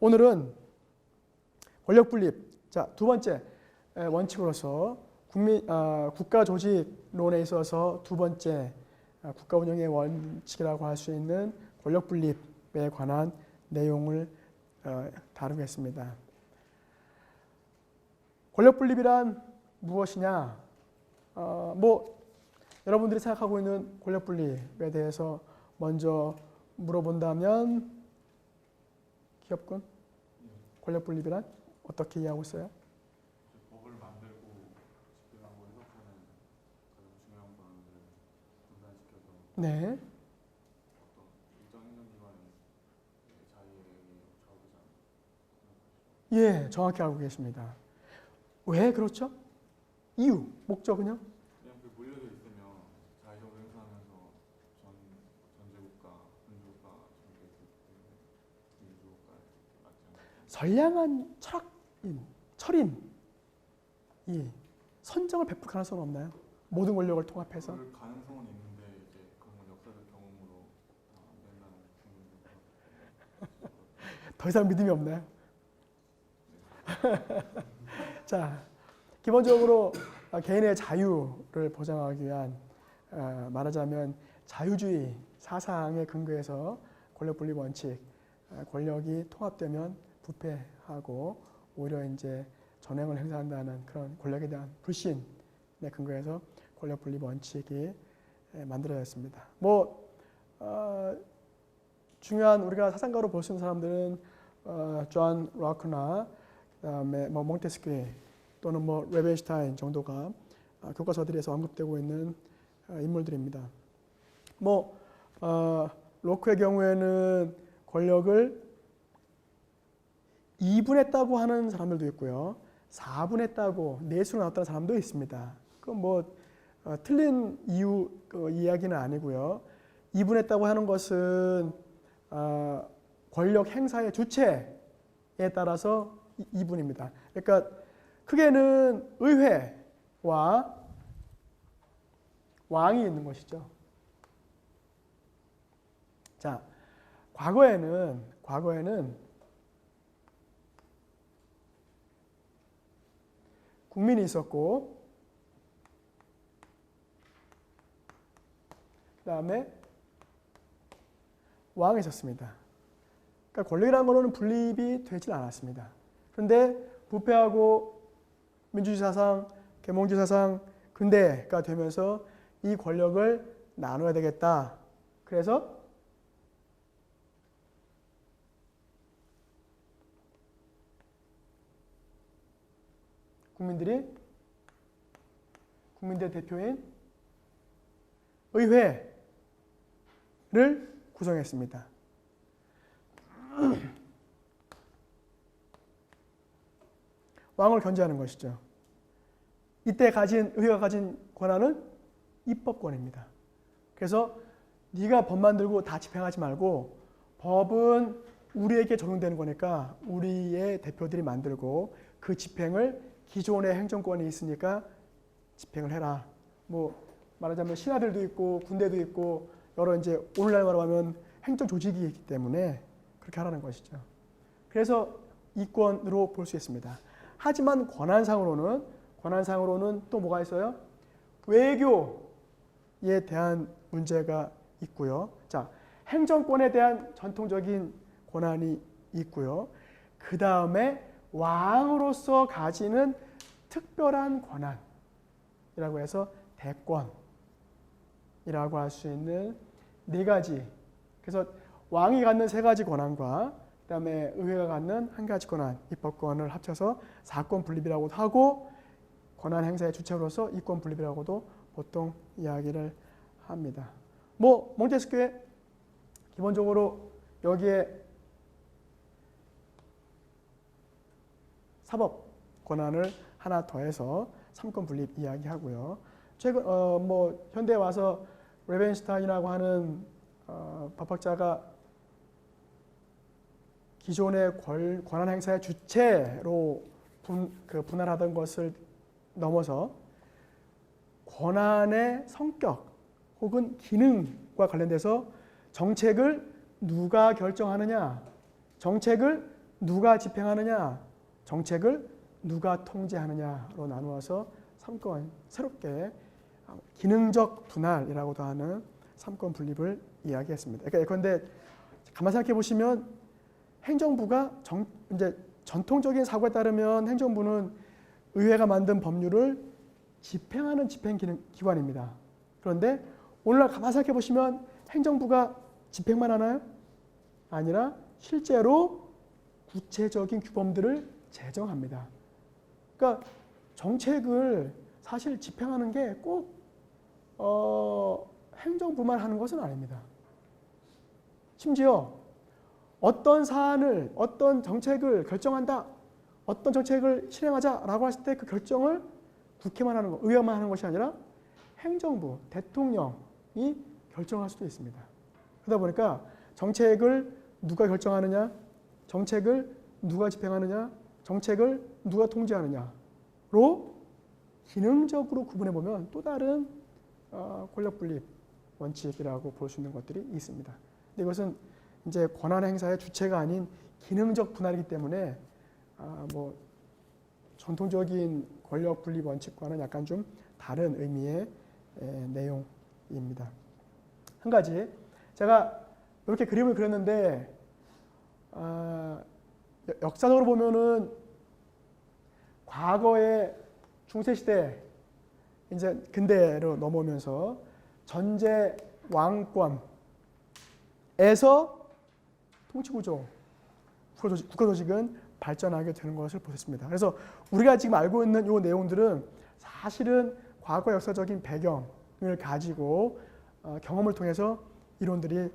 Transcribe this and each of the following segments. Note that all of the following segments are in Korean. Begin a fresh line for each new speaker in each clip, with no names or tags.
오늘은 권력 분립. 자, 두 번째 에, 원칙으로서 국민 아, 국가 조직론에 있어서 두 번째 아, 국가 운영의 원칙이라고 할 수 있는 권력 분립에 관한 내용을 어, 다루겠습니다. 권력 분립이란 무엇이냐? 어, 뭐 여러분들이 생각하고 있는 권력 분립에 대해서 먼저 물어본다면 기업군 권력 분립이란 어떻게 이해하고 있어요?
법을 만들고 집행하고 해석하는 가장 중요한 권한을 분산시켜서
네.
어떤 일정 행정기관의 자유에 좌우되지 않는
예, 정확히 알고 계십니다. 왜 그렇죠? 이유, 목적은요?
그냥 그 몰려져 있으면 자의적으로 행사하면서 전 전제국가, 민주국가 전개 때문에 민주국가에 맞지 않는
선량한 철학인, 철인, 이 선정을 베풀 가능성은 없나요? 모든 권력을 통합해서
가능성은 있는데 이제 그런 건 역사적 경험으로 생각이
더 이상 믿음이 없나요? 자, 기본적으로 어, 개인의 자유를 보장하기 위한 어, 말하자면 자유주의 사상의 근거에서 권력 분립 원칙, 어, 권력이 통합되면 부패하고 오히려 이제 전횡을 행사한다는 그런 권력에 대한 불신의 근거에서 권력 분립 원칙이 에, 만들어졌습니다. 뭐 어, 중요한 우리가 사상가로 볼 수 있는 사람들은 어, 존 락크나 그다음에 뭐 몽테스큐 또는 뭐 레벤슈타인 정도가 어, 교과서들에서 언급되고 있는 어, 인물들입니다. 뭐 어, 로크의 경우에는 권력을 2분했다고 하는 사람들도 있고요. 4분했다고 내수로 나왔다는 사람도 있습니다. 그건 뭐 어, 틀린 이유 그 이야기는 아니고요. 2분했다고 하는 것은 어, 권력 행사의 주체에 따라서 2분입니다. 그러니까 크게는 의회와 왕이 있는 것이죠. 자, 과거에는 과거에는 국민이 있었고 그 다음에 왕이 있었습니다. 그러니까 권력이라는 거는 분립이 되질 않았습니다. 그런데 부패하고 민주주의 사상, 계몽주의 사상, 근대가 되면서 이 권력을 나눠야 되겠다. 그래서 국민들이 국민들 대표인 의회를 구성했습니다. 왕을 견제하는 것이죠. 이때 가진 의회가 가진 권한은 입법권입니다. 그래서 네가 법 만들고 다 집행하지 말고 법은 우리에게 적용되는 거니까 우리의 대표들이 만들고 그 집행을 기존의 행정권이 있으니까 집행을 해라. 뭐 말하자면 신하들도 있고 군대도 있고 여러 이제 오늘날 말하면 행정 조직이 있기 때문에 그렇게 하라는 것이죠. 그래서 이권으로 볼 수 있습니다. 하지만 권한상으로는 권한상으로는 또 뭐가 있어요? 외교에 대한 문제가 있고요. 자, 행정권에 대한 전통적인 권한이 있고요. 그 다음에 왕으로서 가지는 특별한 권한이라고 해서 대권이라고 할 수 있는 네 가지. 그래서 왕이 갖는 세 가지 권한과 그다음에 의회가 갖는 한 가지 권한, 입법권을 합쳐서 사권 분립이라고도 하고 권한 행사의 주체로서 이권 분립이라고도 보통 이야기를 합니다. 뭐 몽테스큐의 기본적으로 여기에 사법 권한을 하나 더해서 삼권 분립 이야기하고요. 최근 어 뭐 현대 와서 레벤슈타인이라고 하는 어 법학자가 기존의 권, 권한 행사의 주체로 분, 그 분할하던 것을 넘어서 권한의 성격 혹은 기능과 관련돼서 정책을 누가 결정하느냐, 정책을 누가 집행하느냐, 정책을 누가 통제하느냐로 나누어서 3권 새롭게 기능적 분할이라고도 하는 3권 분립을 이야기했습니다. 그러니까 가만 생각해 보시면 행정부가 정, 이제 전통적인 사고에 따르면 행정부는 의회가 만든 법률을 집행하는 집행 기능, 기관입니다. 그런데 오늘날 가만 생각해 보시면 행정부가 집행만 하나요? 아니라 실제로 구체적인 규범들을 제정합니다. 그러니까 정책을 사실 집행하는 게꼭 어, 행정부만 하는 것은 아닙니다. 심지어 어떤 사안을 어떤 정책을 결정한다, 어떤 정책을 실행하자라고 했을 때 그 결정을 국회만 하는 것, 의회만 하는 것이 아니라 행정부, 대통령이 결정할 수도 있습니다. 그러다 보니까 정책을 누가 결정하느냐, 정책을 누가 집행하느냐, 정책을 누가 통제하느냐로 기능적으로 구분해 보면 또 다른 어, 권력 분립 원칙이라고 볼 수 있는 것들이 있습니다. 이것은 이제 권한 행사의 주체가 아닌 기능적 분할이기 때문에 아, 뭐 전통적인 권력 분립 원칙과는 약간 좀 다른 의미의 에, 내용입니다. 한 가지 제가 이렇게 그림을 그렸는데 아, 여- 역사적으로 보면은 과거의 중세 시대 이제 근대로 넘어오면서 전제 왕권에서 통치 구조, 국가 조직- 국가 조직은 발전하게 되는 것을 보셨습니다. 그래서 우리가 지금 알고 있는 이 내용들은 사실은 과거 역사적인 배경을 가지고 어, 경험을 통해서 이론들이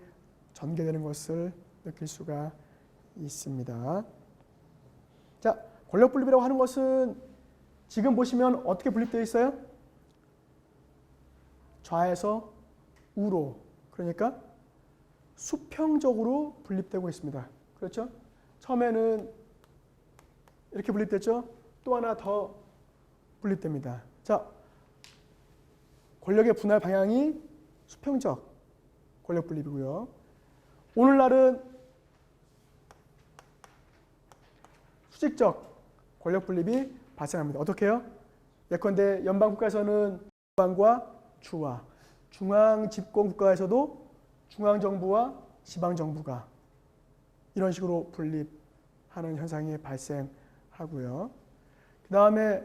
전개되는 것을 느낄 수가 있습니다. 자, 권력 분립이라고 하는 것은 지금 보시면 어떻게 분립되어 있어요? 좌에서 우로 그러니까 수평적으로 분립되고 있습니다. 그렇죠? 처음에는 이렇게 분립됐죠? 또 하나 더 분립됩니다. 자, 권력의 분할 방향이 수평적 권력 분립이고요. 오늘날은 수직적 권력 분립이 발생합니다. 어떻게 해요? 예컨대 연방 국가에서는 중앙과 주와 중앙 집권 국가에서도 중앙 정부와 지방 정부가 이런 식으로 분립하는 현상이 발생하고요. 그 다음에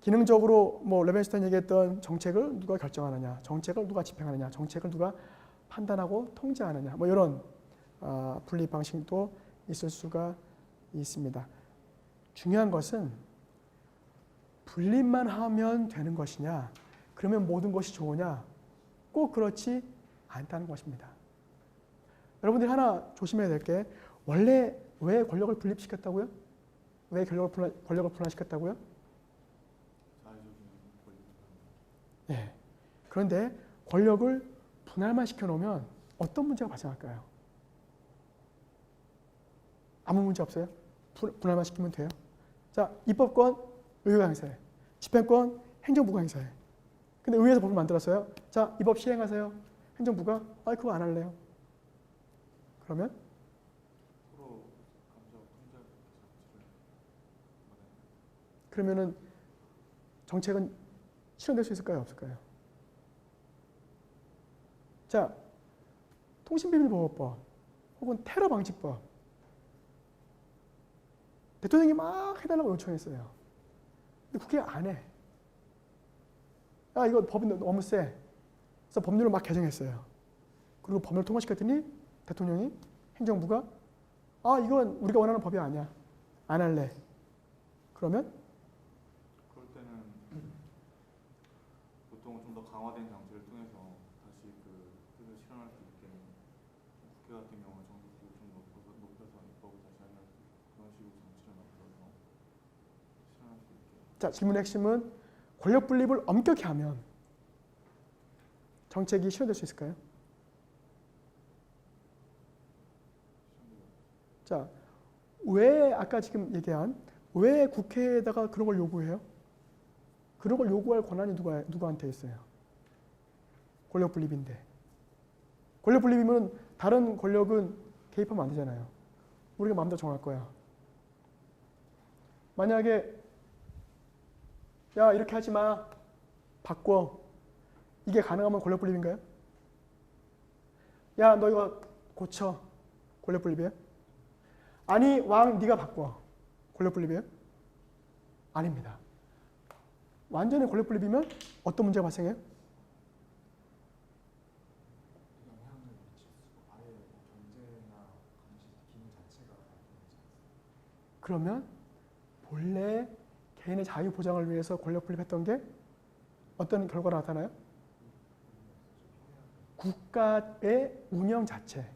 기능적으로 뭐 레벤스턴 얘기했던 정책을 누가 결정하느냐, 정책을 누가 집행하느냐, 정책을 누가 판단하고 통제하느냐, 뭐 이런 아, 분립 방식도 있을 수가 있습니다. 중요한 것은 분립만 하면 되는 것이냐, 그러면 모든 것이 좋으냐, 꼭 그렇지 않다는 것입니다. 여러분들이 하나 조심해야 될 게 원래 왜 권력을 분립시켰다고요? 왜 권력을 분할, 권력을 분할시켰다고요? 예. 그런데 권력을 분할만 시켜놓으면 어떤 문제가 발생할까요? 아무 문제 없어요? 분- 분할만 시키면 돼요? 자, 입법권 의회가 행사해. 집행권 행정부가 행사해. 근데 의회에서 법을 만들었어요. 자, 이법 시행하세요. 행정부가 아, 그거 안 할래요. 그러면 그러면은 정책은 실현될 수 있을까요? 없을까요? 자, 통신비밀보호법 혹은 테러 방지법 대통령이 막 해달라고 요청했어요. 근데 국회가 안 해. 아, 이거 법이 너무 세. 그래서 법률을 막 개정했어요. 그리고 법률 통과시켰더니 대통령이 행정부가 아, 이건 우리가 원하는 법이 아니야. 안 할래. 그러면
그럴 때는 보통 좀더 강화된 장치를 통해서 다시 그 뜻을 실현할 수 있게 국회 같은 경우는 정부수를 좀 높여서, 높여서 입법을 다시 하면 그런 식으로 장치를 만들어서 실현할 수 있게
자, 질문의 핵심은 권력 분립을 엄격히 하면 정책이 실현될 수 있을까요? 자, 왜 아까 지금 얘기한 왜 국회에다가 그런 걸 요구해요? 그런 걸 요구할 권한이 누가 누구한테 있어요? 권력 분립인데. 권력 분립이면 다른 권력은 개입하면 안 되잖아요. 우리가 마음대로 정할 거야. 만약에 야 이렇게 하지 마 바꿔 이게 가능하면 권력 분립인가요? 야 너 이거 고쳐 권력 분립이에요? 아니 왕 네가 바꿔 권력 분립이에요? 아닙니다. 완전히 권력 분립이면 어떤 문제가 발생해요? 그러면 본래 개인의 자유 보장을 위해서 권력 분립했던 게 어떤 결과가 나타나요? 국가의 운영 자체,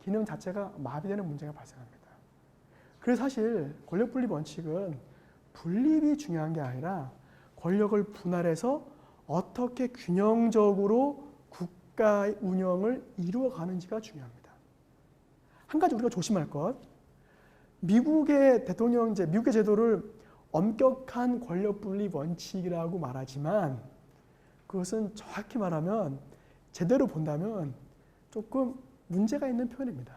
기능 자체가 마비되는 문제가 발생합니다. 그래서 사실 권력 분립 원칙은 분립이 중요한 게 아니라 권력을 분할해서 어떻게 균형적으로 국가의 운영을 이루어가는지가 중요합니다. 한 가지 우리가 조심할 것, 미국의 대통령제, 미국의 제도를 엄격한 권력 분립 원칙이라고 말하지만 그것은 정확히 말하면 제대로 본다면 조금 문제가 있는 표현입니다.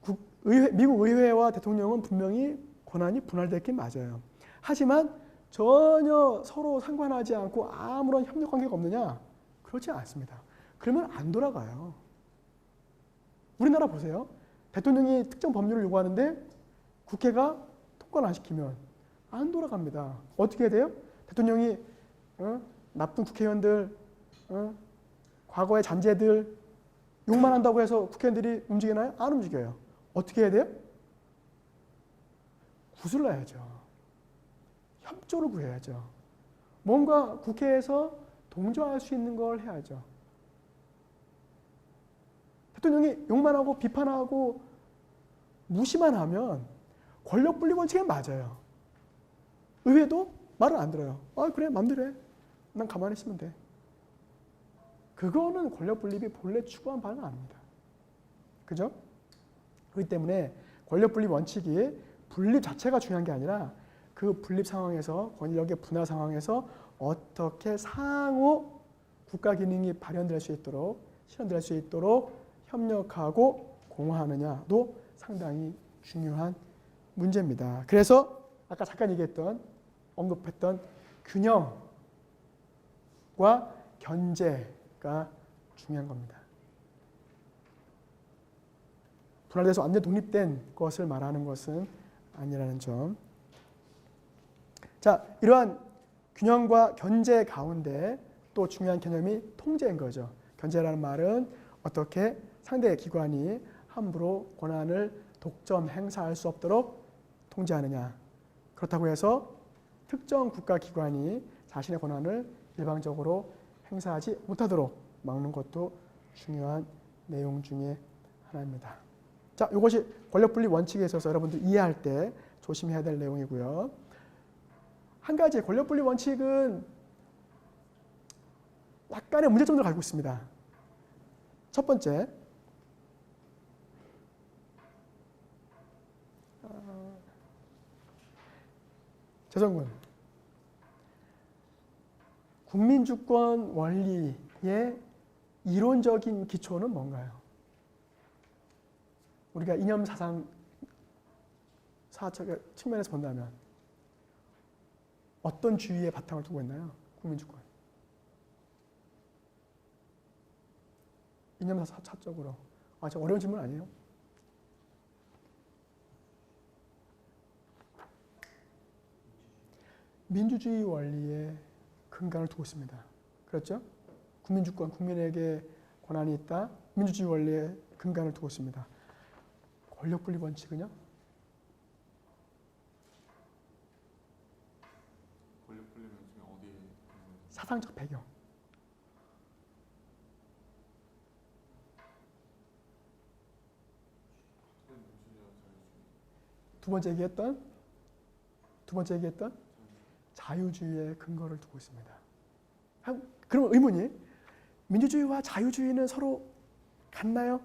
국, 의회, 미국 의회와 대통령은 분명히 권한이 분할됐긴 맞아요. 하지만 전혀 서로 상관하지 않고 아무런 협력 관계가 없느냐? 그렇지 않습니다. 그러면 안 돌아가요. 우리나라 보세요. 대통령이 특정 법률을 요구하는데 국회가 통과를 안 시키면 안 돌아갑니다. 어떻게 해야 돼요? 대통령이 어? 나쁜 국회의원들, 어? 과거의 잔재들 욕만 한다고 해서 국회의원들이 움직이나요? 안 움직여요. 어떻게 해야 돼요? 구슬 놔야죠. 협조를 구해야죠. 뭔가 국회에서 동조할 수 있는 걸 해야죠. 대통령이 욕만 하고 비판하고 무시만 하면 권력 분립 원칙에 맞아요. 의회도 말을 안 들어요. 아 그래 맘대로 해. 난 가만히 있으면 돼. 그거는 권력 분립이 본래 추구한 바는 아닙니다. 그죠? 그렇기 때문에 권력 분립 원칙이 분립 자체가 중요한 게 아니라 그 분립 상황에서 권력의 분화 상황에서 어떻게 상호 국가 기능이 발현될 수 있도록 실현될 수 있도록 협력하고 공헌하느냐도 상당히 중요한 문제입니다. 그래서 아까 잠깐 얘기했던 언급했던 균형과 견제가 중요한 겁니다. 분할돼서 완전 독립된 것을 말하는 것은 아니라는 점. 자, 이러한 균형과 견제 가운데 또 중요한 개념이 통제인 거죠. 견제라는 말은 어떻게 상대 기관이 함부로 권한을 독점 행사할 수 없도록 통제하느냐. 그렇다고 해서 특정 국가 기관이 자신의 권한을 일방적으로 행사하지 못하도록 막는 것도 중요한 내용 중에 하나입니다. 자, 이것이 권력 분립 원칙에 있어서 여러분들 이해할 때 조심해야 될 내용이고요. 한 가지 권력 분립 원칙은 약간의 문제점을 가지고 있습니다. 첫 번째, 어, 재성군 국민주권 원리의 이론적인 기초는 뭔가요? 우리가 이념 사상 사적 측면에서 본다면 어떤 주의의 바탕을 두고 있나요? 국민주권. 이념 사적으로. 아, 저 어려운 질문 아니에요? 민주주의 원리에 근간을 두고 있습니다. 그렇죠? 국민주권, 국민에게 권한이 있다. 민주주의 원리에 근간을 두고 있습니다. 권력 분립 원칙은요?
권력 분립 중에 어디에
사상적 배경. 두 번째 얘기했던 두 번째 얘기했던 자유주의의 근거를 두고 있습니다. 한- 그럼 의문이 민주주의와 자유주의는 서로 같나요?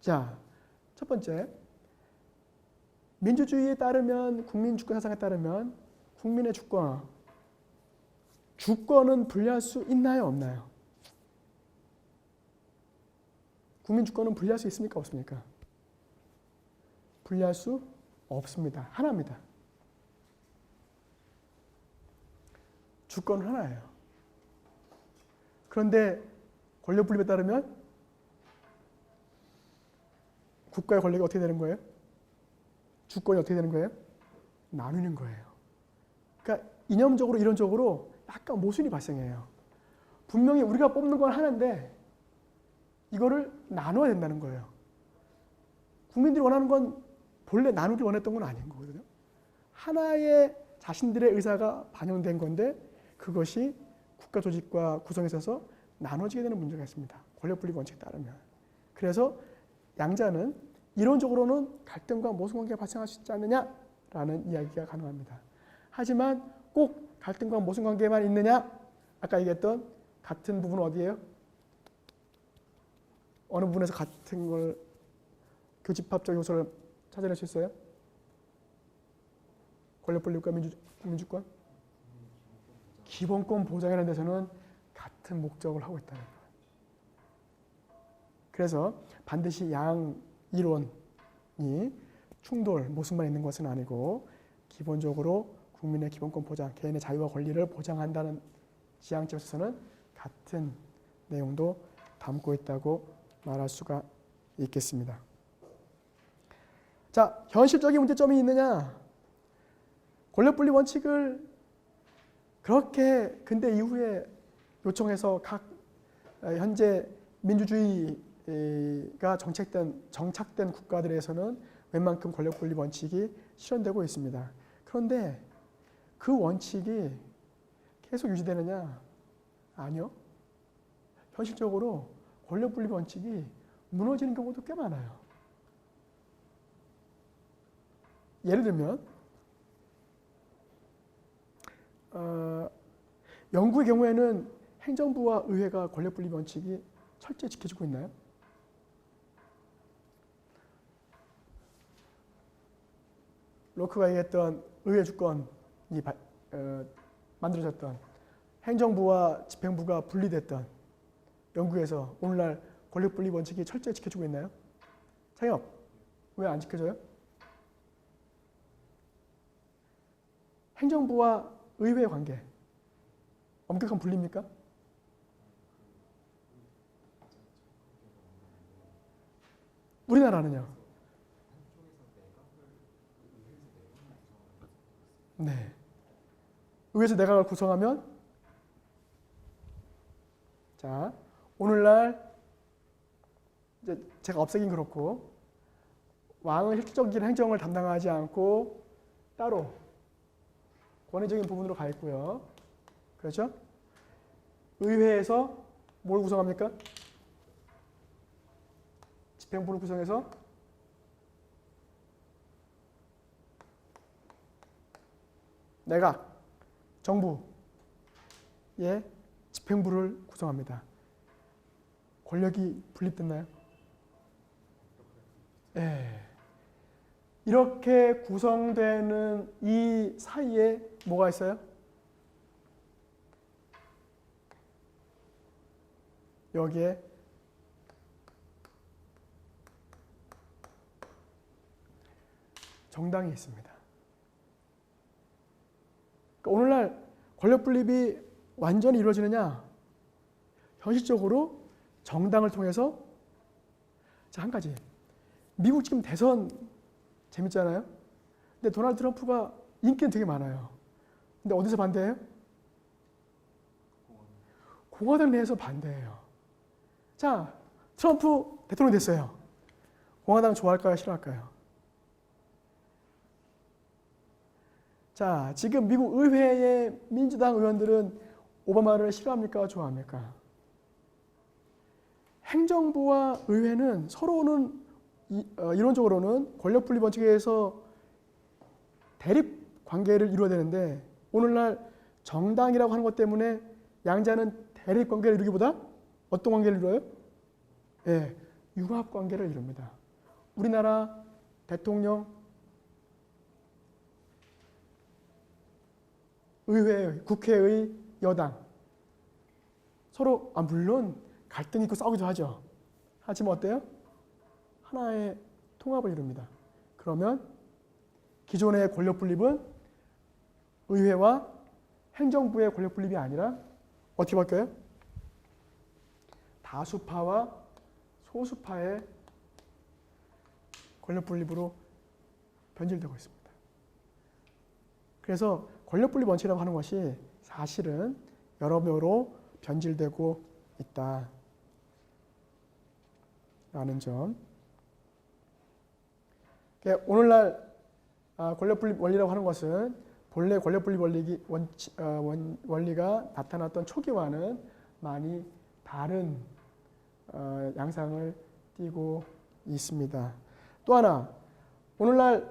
자, 첫 번째 민주주의에 따르면 국민 주권 사상에 따르면 국민의 주권 주권은 분리할 수 있나요, 없나요? 국민 주권은 분리할 수 있습니까? 없습니까? 분리할 수 없습니다. 하나입니다. 주권은 하나예요. 그런데 권력 분립에 따르면 국가의 권력이 어떻게 되는 거예요? 주권이 어떻게 되는 거예요? 나누는 거예요. 그러니까 이념적으로 이론적으로 약간 모순이 발생해요. 분명히 우리가 뽑는 건 하나인데 이거를 나눠야 된다는 거예요. 국민들이 원하는 건 본래 나누기 원했던 건 아닌 거거든요. 하나의 자신들의 의사가 반영된 건데 그것이 국가 조직과 구성에 있어서 나눠지게 되는 문제가 있습니다. 권력 분립 원칙에 따르면. 그래서 양자는 이론적으로는 갈등과 모순관계가 발생할 수 있지 않느냐라는 이야기가 가능합니다. 하지만 꼭 갈등과 모순관계만 있느냐? 아까 얘기했던 같은 부분은 어디예요? 어느 부분에서 같은 걸 교집합적 요소를 찾아낼 수 있어요? 권력 분립과 민주, 민주권? 기본권 보장이라는 데서는 같은 목적을 하고 있다는 거예요. 그래서 반드시 양 이론이 충돌, 모순만 있는 것은 아니고 기본적으로 국민의 기본권 보장, 개인의 자유와 권리를 보장한다는 지향점에서는 같은 내용도 담고 있다고 말할 수가 있겠습니다. 자, 현실적인 문제점이 있느냐? 권력 분리 원칙을 그렇게 근대 이후에 요청해서 각 어, 현재 민주주의가 정책된 정착된 국가들에서는 웬만큼 권력 분리 원칙이 실현되고 있습니다. 그런데 그 원칙이 계속 유지되느냐? 아니요. 현실적으로 권력 분리 원칙이 무너지는 경우도 꽤 많아요. 예를 들면 어, 영국의 경우에는 행정부와 의회가 권력 분리 원칙이 철저히 지켜지고 있나요? 로크가 얘기했던 의회 주권이 바- 어, 만들어졌던 행정부와 집행부가 분리됐던 영국에서 오늘날 권력 분리 원칙이 철저히 지켜지고 있나요? 창엽 왜 안 지켜져요? 행정부와 의회의 관계 엄격한 분리입니까? 우리나라는요. 네. 의회에서 내각을 구성하면 자 오늘날 이제 제가 없애긴 그렇고 왕은 실질적인 행정을 담당하지 않고 따로 권위적인 부분으로 가 있고요. 그렇죠? 의회에서 뭘 구성합니까? 집행부를 구성해서 내각, 정부의 집행부를 구성합니다. 권력이 분립됐나요? 예. 이렇게 구성되는 이 사이에 뭐가 있어요? 여기에 정당이 있습니다. 그러니까 오늘날 권력 분립이 완전히 이루어지느냐? 현실적으로 정당을 통해서 자, 한 가지. 미국 지금 대선 재밌잖아요. 근데 도널드 트럼프가 인기는 되게 많아요. 근데 어디서 반대해요? 공화당 내에서 반대해요. 자, 트럼프 대통령 됐어요. 공화당 좋아할까요? 싫어할까요? 자, 지금 미국 의회의 민주당 의원들은 오바마를 싫어합니까? 좋아합니까? 행정부와 의회는 서로는 이, 어, 이론적으로는 권력 분립 원칙에 의해서 대립 관계를 이루어야 되는데 오늘날 정당이라고 하는 것 때문에 양자는 대립 관계를 이루기보다 어떤 관계를 이루어요? 예, 융합 관계를 이룹니다. 우리나라 대통령, 의회, 국회의 여당 서로 아 물론 갈등 있고 싸우기도 하죠. 하지만 어때요? 하나의 통합을 이룹니다. 그러면 기존의 권력 분립은 의회와 행정부의 권력 분립이 아니라 어떻게 바뀌어요? 다수파와 소수파의 권력 분립으로 변질되고 있습니다. 그래서 권력 분립 원칙이라고 하는 것이 사실은 여러모로 변질되고 있다. 라는 점. 그러니까 오늘날 아, 권력 분립 원리라고 하는 것은 본래 권력 분립 원리 원치, 어, 원, 원리가 나타났던 초기와는 많이 다른 어, 양상을 띠고 있습니다. 또 하나 오늘날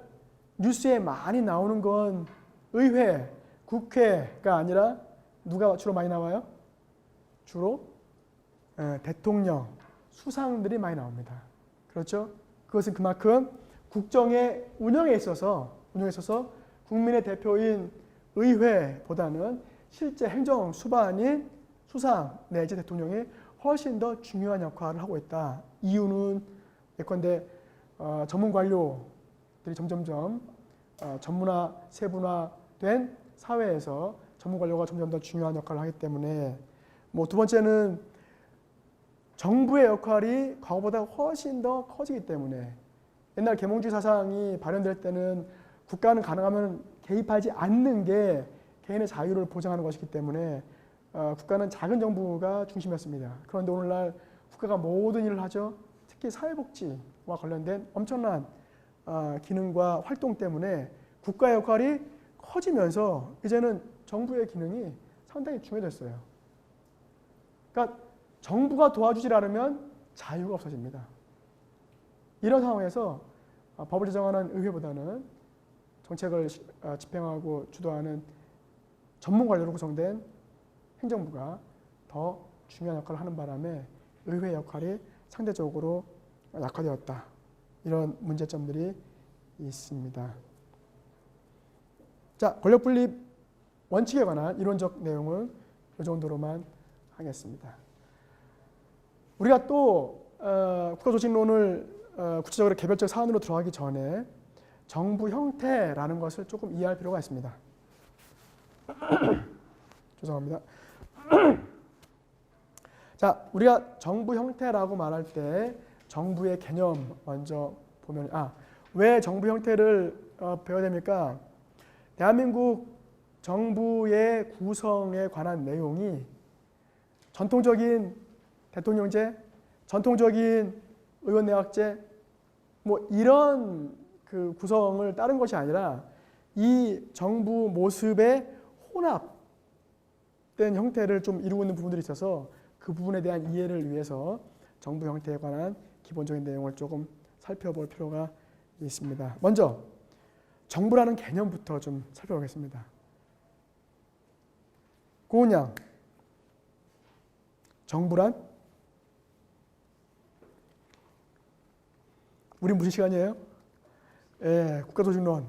뉴스에 많이 나오는 건 의회, 국회가 아니라 누가 주로 많이 나와요? 주로 에, 대통령, 수상들이 많이 나옵니다. 그렇죠? 그것은 그만큼 국정의 운영에 있어서 운영에 있어서 국민의 대표인 의회보다는 실제 행정 수반인 수상 내지 대통령이 훨씬 더 중요한 역할을 하고 있다. 이유는 예컨대 어, 전문 관료들이 점점점 어, 전문화 세분화된 사회에서 전문 관료가 점점 더 중요한 역할을 하기 때문에 뭐 두 번째는 정부의 역할이 과거보다 훨씬 더 커지기 때문에 옛날 계몽주의 사상이 발현될 때는 국가는 가능하면 개입하지 않는 게 개인의 자유를 보장하는 것이기 때문에 어, 국가는 작은 정부가 중심이었습니다. 그런데 오늘날 국가가 모든 일을 하죠. 특히 사회복지와 관련된 엄청난 어, 기능과 활동 때문에 국가의 역할이 커지면서 이제는 정부의 기능이 상당히 중요해졌어요. 그러니까 정부가 도와주지 않으면 자유가 없어집니다. 이런 상황에서 어, 법을 제정하는 의회보다는 정책을 시- 어, 집행하고 주도하는 전문 관료로 구성된 행정부가 더 중요한 역할을 하는 바람에 의회 역할이 상대적으로 약화되었다. 이런 문제점들이 있습니다. 자, 권력 분립 원칙에 관한 이론적 내용은 이 정도로만 하겠습니다. 우리가 또 어, 국가조직론을 어, 구체적으로 개별적 사안으로 들어가기 전에 정부 형태라는 것을 조금 이해할 필요가 있습니다. 죄송합니다. 자, 우리가 정부 형태라고 말할 때 정부의 개념 먼저 보면 아, 왜 정부 형태를 어, 배워야 됩니까? 대한민국 정부의 구성에 관한 내용이 전통적인 대통령제, 전통적인 의원내각제 뭐 이런 그 구성을 따른 것이 아니라 이 정부 모습의 혼합된 형태를 좀 이루고 있는 부분들이 있어서 그 부분에 대한 이해를 위해서 정부 형태에 관한 기본적인 내용을 조금 살펴볼 필요가 있습니다. 먼저 정부라는 개념부터 좀 살펴보겠습니다. 고은양 정부란 우리 무슨 시간이에요? 예, 국가조직론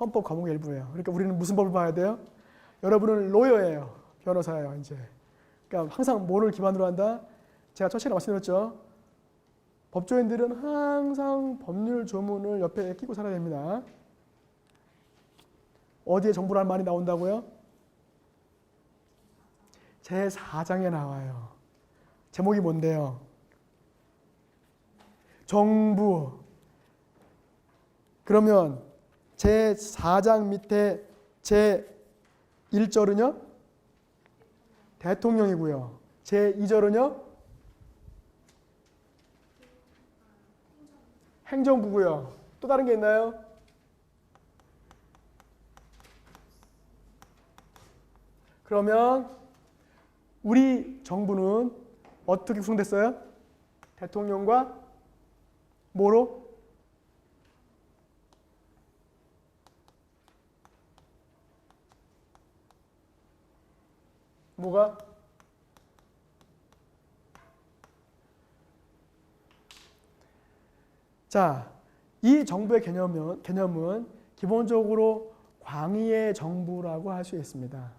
헌법 과목의 일부예요. 그러니까 우리는 무슨 법을 봐야 돼요? 여러분은 로여예요. 변호사예요, 이제. 그러니까 항상 뭐를 기반으로 한다? 제가 첫 시간에 말씀드렸죠. 법조인들은 항상 법률 조문을 옆에 끼고 살아야 됩니다. 어디에 정부란 말이 나온다고요? 제 4장에 나와요. 제목이 뭔데요? 정부. 그러면 제 4장 밑에 제 1절은요? 대통령이고요. 제 2절은요? 행정부고요. 또 다른 게 있나요? 그러면 우리 정부는 어떻게 구성됐어요? 대통령과 뭐로? 뭐가? 자, 이 정부의 개념은, 개념은 기본적으로 광의의 정부라고 할 수 있습니다.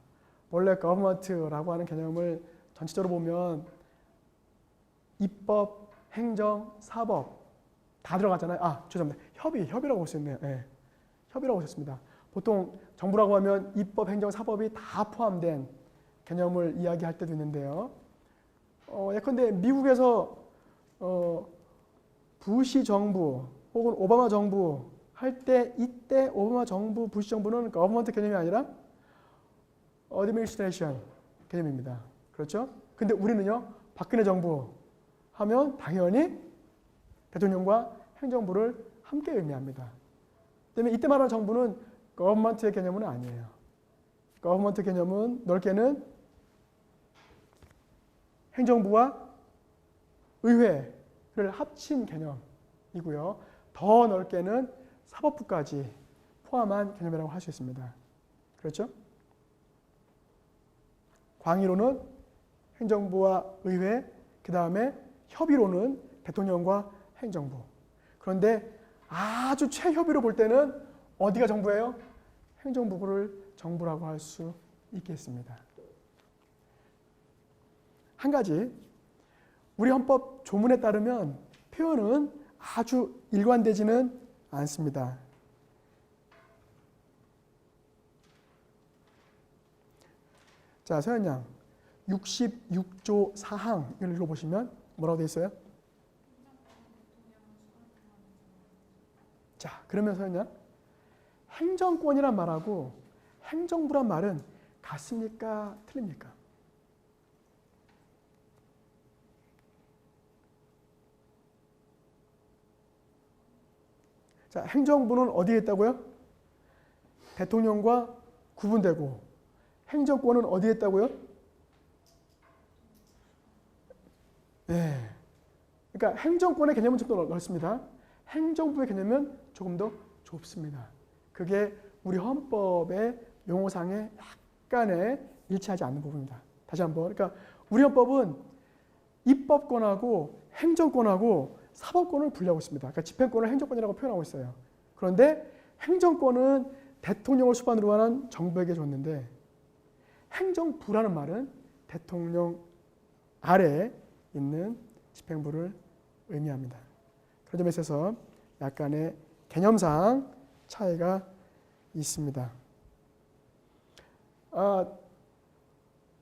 원래 government라고 하는 개념을 전체적으로 보면 입법, 행정, 사법 다 들어갔잖아요. 아, 죄송합니다. 협의, 협의라고 볼 수 있네요. 예. 협의라고 하셨습니다. 보통 정부라고 하면 입법, 행정, 사법이 다 포함된 개념을 이야기할 때도 있는데요. 어, 예컨대 미국에서 어, 부시 정부 혹은 오바마 정부 할 때 이때 오바마 정부, 부시 정부는 거버먼트 개념이 아니라 어드미니스트레이션 개념입니다. 그렇죠? 근데 우리는요. 박근혜 정부 하면 당연히 대통령과 행정부를 함께 의미합니다. 때문에 이때 말하는 정부는 거버먼트의 개념은 아니에요. 거버먼트 개념은 넓게는 행정부와 의회를 합친 개념이고요. 더 넓게는 사법부까지 포함한 개념이라고 할 수 있습니다. 그렇죠? 광의로는 행정부와 의회, 그 다음에 협의로는 대통령과 행정부. 그런데 아주 최협의로 볼 때는 어디가 정부예요? 행정부를 정부라고 할 수 있겠습니다. 한 가지, 우리 헌법 조문에 따르면 표현은 아주 일관되지는 않습니다. 자, 서현 양. 66조 4항을 읽어보시면 뭐라고 되어 있어요? 자, 그러면 서현 양. 행정권이란 말하고 행정부란 말은 같습니까? 틀립니까? 자, 행정부는 어디에 있다고요? 대통령과 구분되고 행정권은 어디에 있다고요? 네. 그러니까 행정권의 개념은 좀 더 넓습니다. 행정부의 개념은 조금 더 좁습니다. 그게 우리 헌법의 용어상에 약간의 일치하지 않는 부분입니다. 다시 한번. 그러니까 우리 헌법은 입법권하고 행정권하고 사법권을 분리하고 있습니다. 그러니까 집행권을 행정권이라고 표현하고 있어요. 그런데 행정권은 대통령을 수반으로 하는 정부에게 줬는데 행정부라는 말은 대통령 아래에 있는 집행부를 의미합니다. 그런 점에 있어서 약간의 개념상 차이가 있습니다. 아,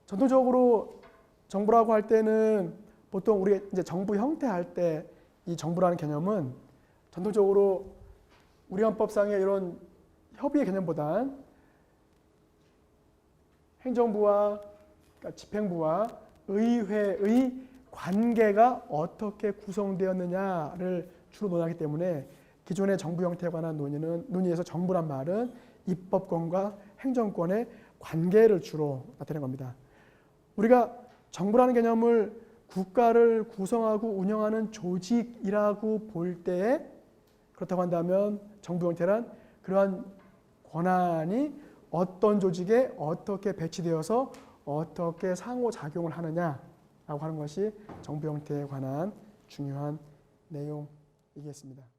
전통적으로 정부라고 할 때는 보통 우리 이제 정부 형태 할 때 이 정부라는 개념은 전통적으로 우리 헌법상의 이런 협의의 개념보단 행정부와 그러니까 집행부와 의회의 관계가 어떻게 구성되었느냐를 주로 논하기 때문에 기존의 정부 형태에 관한 논의는 논의에서 정부란 말은 입법권과 행정권의 관계를 주로 나타낸 겁니다. 우리가 정부라는 개념을 국가를 구성하고 운영하는 조직이라고 볼 때에 그렇다고 한다면 정부 형태란 그러한 권한이 어떤 조직에 어떻게 배치되어서 어떻게 상호작용을 하느냐라고 하는 것이 정부 형태에 관한 중요한 내용이겠습니다.